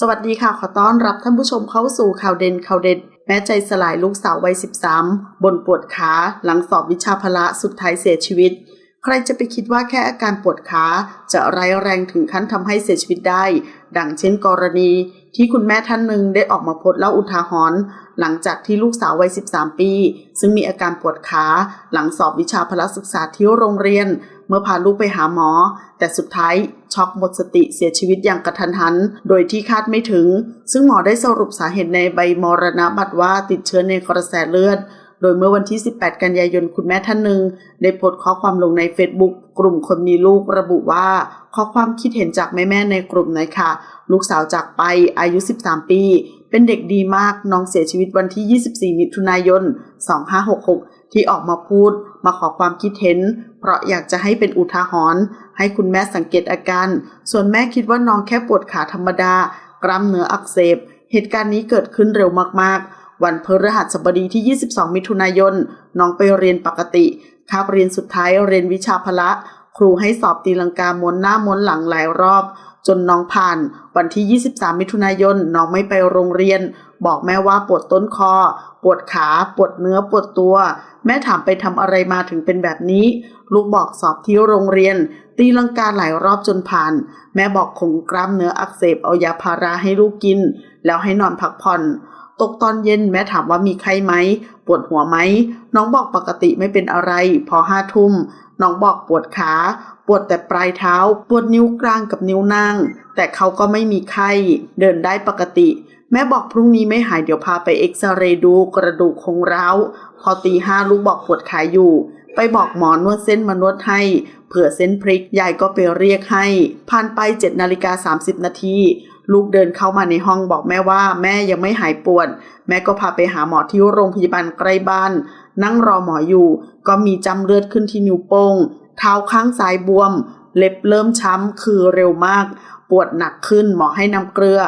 สวัสดีค่ะ ขอต้อนรับท่านผู้ชมเข้าสู่ข่าวเด่นข่าวเด็ด แม้ใจสลายลูกสาววัย 13 บนปวดขาหลังสอบวิชาพละสุดท้ายเสียชีวิต ใครจะไปคิดว่าแค่อาการปวดขาจะร้ายแรงถึงขั้นทำให้เสียชีวิตได้ ดังเช่นกรณี ที่คุณแม่ท่านหนึ่งได้ออกมาโพสเล่าอุทาหรณ์หลังจากที่ลูกสาววัย 13 ปี ซึ่งมีอาการปวดขาหลังสอบวิชาพละศึกษาที่โรงเรียน เมื่อพาลูกไปหาหมอ แต่สุดท้ายช็อกหมดสติเสียชีวิตอย่างกระทันหัน โดยที่คาดไม่ถึง ซึ่งหมอได้สรุปสาเหตุในใบมรณบัตรว่าติดเชื้อในกระแสเลือด โดยเมื่อวันที่ 18 กันยายนคุณแม่ท่านหนึ่งได้โพสต์ข้อความลงใน Facebook กลุ่มคนมีลูกระบุว่าข้อความคิดเห็นจากแม่ๆในกลุ่มหน่อยค่ะ ลูกสาวจากไปอายุ 13 ปี เป็นเด็กดีมากน้องเสียชีวิตวันที่ 24 มิถุนายน 2566 ที่ออกมาพูด มาขอความคิดเห็น เพราะอยากจะให้เป็นอุทาหรณ์ให้คุณแม่สังเกตอาการ ส่วนแม่คิดว่าน้องแค่ปวดขาธรรมดากล้ามเนื้ออักเสบ เหตุการณ์นี้เกิดขึ้นเร็วมากๆ วันพฤหัสบดีที่ 22 มิถุนายน น้องไปเรียนปกติคาบเรียนสุดท้ายเรียนวิชาพละ ครูให้สอบตีลังกาม้วนหน้าม้วนหลังหลายรอบจนน้องผ่าน วันที่ 23 มิถุนายนน้องไม่ไปโรงเรียน บอกแม่ว่าปวดต้นคอ ปวดขา ปวดเนื้อปวดตัว แม่ถามไปทำอะไรมาถึงเป็นแบบนี้ ลูกบอกสอบที่โรงเรียน ตีลังกาหลายรอบจนผ่าน แม่บอกคงกล้ามเนื้ออักเสบเอายาพาราให้ลูกกิน แล้วให้นอนพักผ่อนตกตอนเย็นแม่ถามว่ามีไข้ไหม ปวดหัวไหม น้องบอกปกติไม่เป็นอะไร พอห้าทุ่ม น้องบอกปวดขา ปวดแต่ปลายเท้า ปวดนิ้วกลางกับนิ้วนาง แต่เขาก็ไม่มีไข้ เดินได้ปกติ แม่บอกพรุ่งนี้ไม่หายเดี๋ยวพาไปเอ็กซเรย์ดูกระดูกคงร้าว พอตีห้าลูกบอกปวดขาอยู่ ไปบอกหมอนวดเส้นมานวดให้เผื่อเส้นพริกยายก็ไปเรียกให้ ผ่านไป7นาฬิกา30นาทีลูกเดินเข้ามาในห้องบอกแม่ว่าแม่ยังไม่หายปวด แม่ก็พาไปหาหมอที่โรงพยาบาลใกล้บ้าน นั่งรอหมออยู่ ก็มีจำเลือดขึ้นที่นิ้วโป้ง เท้าข้างซ้ายบวม เล็บเริ่มช้ำคือเร็วมาก ปวดหนักขึ้นหมอให้นำเกลือ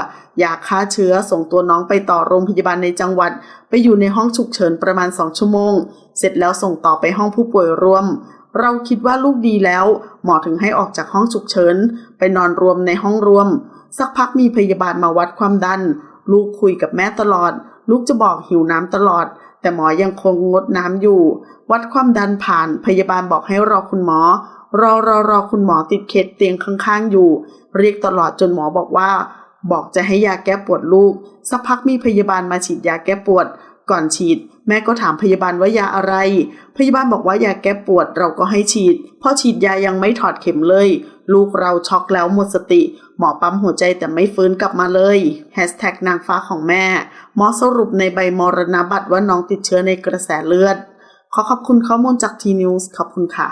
ยาฆ่าเชื้อส่งตัวน้องไปต่อโรงพยาบาลในจังหวัด ไปอยู่ในห้องฉุกเฉินประมาณ2ชั่วโมง เสร็จแล้วส่งต่อไปห้องผู้ป่วยรวม เราคิดว่าลูกดีแล้ว หมอถึงให้ออกจากห้องฉุกเฉิน ไปนอนรวมในห้องรวม สักพักมีพยาบาลมาวัดความดัน ลูกคุยกับแม่ตลอด ลูกจะบอกหิวน้ำตลอด แต่หมอยังคงงดน้ำอยู่ วัดความดันผ่าน พยาบาลบอกให้รอคุณหมอ รอรอรอคุณหมอติดเคสเตียงข้างๆอยู่ เรียกตลอดจนหมอบอกว่า บอกจะให้ยาแก้ปวดลูก สักพักมีพยาบาลมาฉีดยาแก้ปวด ก่อนฉีด แม่ก็ถามพยาบาลว่ายาอะไร พยาบาลบอกว่ายาแก้ปวดเราก็ให้ฉีดพอฉีดยายังไม่ถอดเข็มเลย ลูกเราช็อกแล้วหมดสติ หมอปั๊มหัวใจแต่ไม่ฟื้นกลับมาเลยแฮชแท็กนางฟ้าของแม่ หมอสรุปในใบมรณบัตรว่าน้องติดเชื้อในกระแสเลือด ขอขอบคุณข้อมูลจากทีนิวส์ขอบคุณค่ะ